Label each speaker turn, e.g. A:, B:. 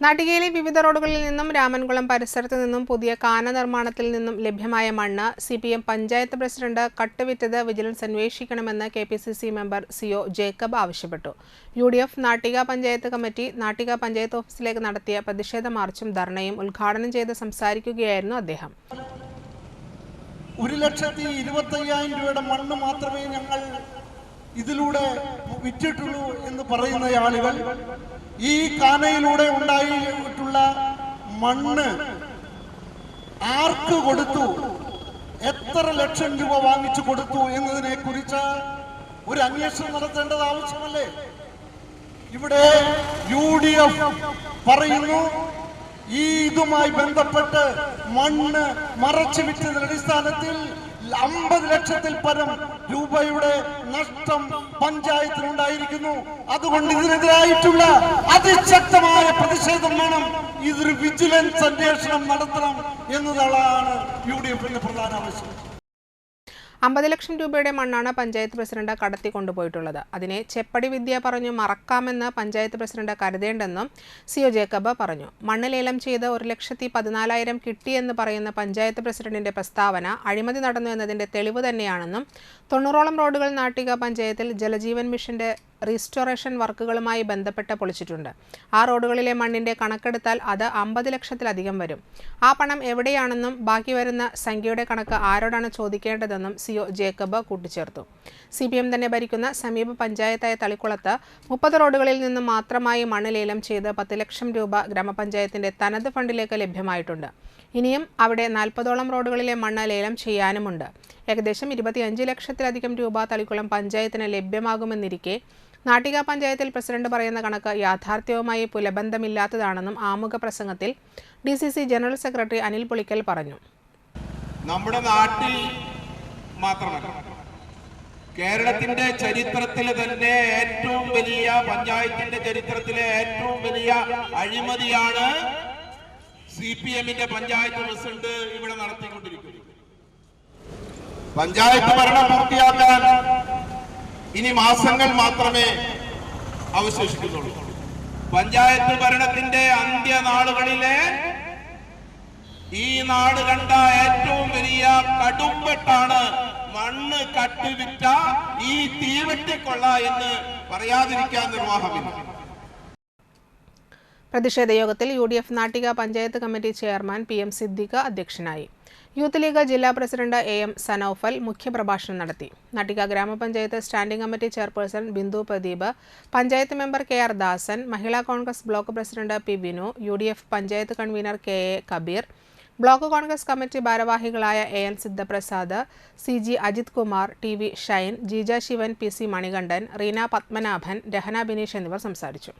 A: നാട്ടികയിലെ വിവിധ റോഡുകളിൽ നിന്നും രാമൻകുളം പരിസരത്ത് നിന്നും പുതിയ കാന നിർമ്മാണത്തിൽ നിന്നും ലഭ്യമായ മണ്ണ് C P M panchayat president കട്ടുവിറ്റത് vigilance അന്വേഷിക്കണമെന്ന് K P C C member C O Jacob ആവശ്യപ്പെട്ടു. U D F Nattika panchayat committee Nattika panchayat ഓഫീസിലേക്ക് നടത്തിയ പ്രതിഷേധ മാർച്ചും ധർണയും ഉദ്ഘാടനം ചെയ്ത് സംസാരിക്കുകയായിരുന്നു അദ്ദേഹം.
B: ഒരു ലക്ഷത്തി ഇരുപത്തയ്യായിരം രൂപയുടെ മണ്ണ് മാത്രമേ ഞങ്ങൾ ഇതിലൂടെ വിറ്റിട്ടുള്ളൂ എന്ന് പറയുന്ന ആളുകൾ ഈ കാനയിലൂടെ ഉണ്ടായിട്ടുള്ള മണ്ണ് ആർക്ക് കൊടുത്തു? എത്ര ലക്ഷം രൂപ വാങ്ങിച്ചു കൊടുത്തു എന്നതിനെ കുറിച്ച് ഒരു അന്വേഷണം നടത്തേണ്ടത് ആവശ്യമല്ലേ? ഇവിടെ യു ഡി എഫ് പറയുന്നു ഈ ഇതുമായി ബന്ധപ്പെട്ട് മണ്ണ് മറച്ചു വിറ്റതിന്റെ അടിസ്ഥാനത്തിൽ അമ്പത് ലക്ഷത്തിൽ പരം രൂപയുടെ നഷ്ടം പഞ്ചായത്തിനുണ്ടായിരിക്കുന്നു. അതുകൊണ്ട് ഇതിനെതിരായിട്ടുള്ള അതിശക്തമായ പ്രതിഷേധം വേണം. ഇതൊരു വിജിലൻസ് അന്വേഷണം നടത്തണം എന്നതാണ് യു ഡി എഫിന്റെ പ്രധാന ആവശ്യം.
A: അമ്പത് ലക്ഷം രൂപയുടെ മണ്ണാണ് പഞ്ചായത്ത് പ്രസിഡന്റ് കടത്തി കൊണ്ടുപോയിട്ടുള്ളത്. അതിനെ ചെപ്പടി വിദ്യ പറഞ്ഞു മറക്കാമെന്ന് പഞ്ചായത്ത് പ്രസിഡന്റ് കരുതേണ്ടെന്നും സി ഒ ജേക്കബ് പറഞ്ഞു. മണ്ണ് ലേലം ചെയ്ത് ഒരു ലക്ഷത്തി പതിനാലായിരം കിട്ടിയെന്ന് പറയുന്ന പഞ്ചായത്ത് പ്രസിഡന്റിന്റെ പ്രസ്താവന അഴിമതി നടന്നു എന്നതിന്റെ തെളിവ് തന്നെയാണെന്നും തൊണ്ണൂറോളം റോഡുകൾ നാട്ടിക പഞ്ചായത്തിൽ ജലജീവൻ മിഷന്റെ റീസ്റ്റോറേഷൻ വർക്കുകളുമായി ബന്ധപ്പെട്ട് പൊളിച്ചിട്ടുണ്ട്. ആ റോഡുകളിലെ മണ്ണിന്റെ കണക്കെടുത്താൽ അത് അമ്പത് ലക്ഷത്തിലധികം വരും. ആ പണം എവിടെയാണെന്നും ബാക്കി വരുന്ന സംഖ്യയുടെ കണക്ക് ആരോടാണ് ചോദിക്കേണ്ടതെന്നും സി ഒ ജേക്കബ് കൂട്ടിച്ചേർത്തു. സി പി എം തന്നെ ഭരിക്കുന്ന സമീപ പഞ്ചായത്തായ തളിക്കുളത്ത് മുപ്പത് റോഡുകളിൽ നിന്നും മാത്രമായി മണ്ണ് ലേലം ചെയ്ത് പത്ത് ലക്ഷം രൂപ ഗ്രാമപഞ്ചായത്തിന്റെ തനത് ഫണ്ടിലേക്ക് ലഭ്യമായിട്ടുണ്ട്. ഇനിയും അവിടെ നാൽപ്പതോളം റോഡുകളിലെ മണ്ണ് ലേലം ചെയ്യാനുമുണ്ട്. ഏകദേശം ഇരുപത്തിയഞ്ച് ലക്ഷത്തിലധികം രൂപ തളിക്കുളം പഞ്ചായത്തിന് ലഭ്യമാകുമെന്നിരിക്കെ നാട്ടിക പഞ്ചായത്തിൽ പ്രസിഡന്റ് പറയുന്ന കണക്ക് യാഥാർത്ഥ്യവുമായി പുലബന്ധമില്ലാത്തതാണെന്നും ആമുഖ പ്രസംഗത്തിൽ D C C general secretary Anil Pulickal പറഞ്ഞു.
C: നമ്മുടെ നാട്ടിൽ കേരളത്തിന്റെ ചരിത്രത്തിലെ തന്നെ ഏറ്റവും വലിയ പഞ്ചായത്തിന്റെ ചരിത്രത്തിലെ ഏറ്റവും വലിയ അഴിമതിയാണ് സി പി എമ്മിന്റെ പഞ്ചായത്ത് പ്രസിഡന്റ് ഇവിടെ നടത്തിക്കൊണ്ടിരിക്കുന്നത്. പഞ്ചായത്ത് ഭരണം പൂർത്തിയാക്കാൻ ഇനി മാസങ്ങൾ മാത്രമേ അവശേഷിക്കുന്നുള്ളൂ. പഞ്ചായത്ത് ഭരണത്തിന്റെ അന്ത്യനാളുകളിലെ ഈ നാട് കണ്ട ഏറ്റവും വലിയ കടുംപെട്ടാണ് മണ്ണ് കട്ടുവിറ്റ ഈ തീവെട്ടിക്കൊള്ള എന്ന് പറയാതിരിക്കാൻ നിർവാഹമില്ല.
A: പ്രതിഷേധ യോഗത്തിൽ U D F Nattika panchayat committee chairman P M Siddique അധ്യക്ഷനായി. യൂത്ത് ലീഗ് ജില്ലാ പ്രസിഡന്റ് എ എം സനൌഫൽ മുഖ്യപ്രഭാഷണം നടത്തി. Nattika grama panchayat standing committee chairperson Bindu Pradeep panchayat member K R Dasan Mahila Congress block president P Vinu U panchayat convener K A Kabir block Congress committee ഭാരവാഹികളായ A N Siddhaprasad C G Ajith Kumar T V Shine Jeeja Sivan P C Manikandan Reena Padmanabhan Rahana Bineesh എന്നിവർ സംസാരിച്ചു.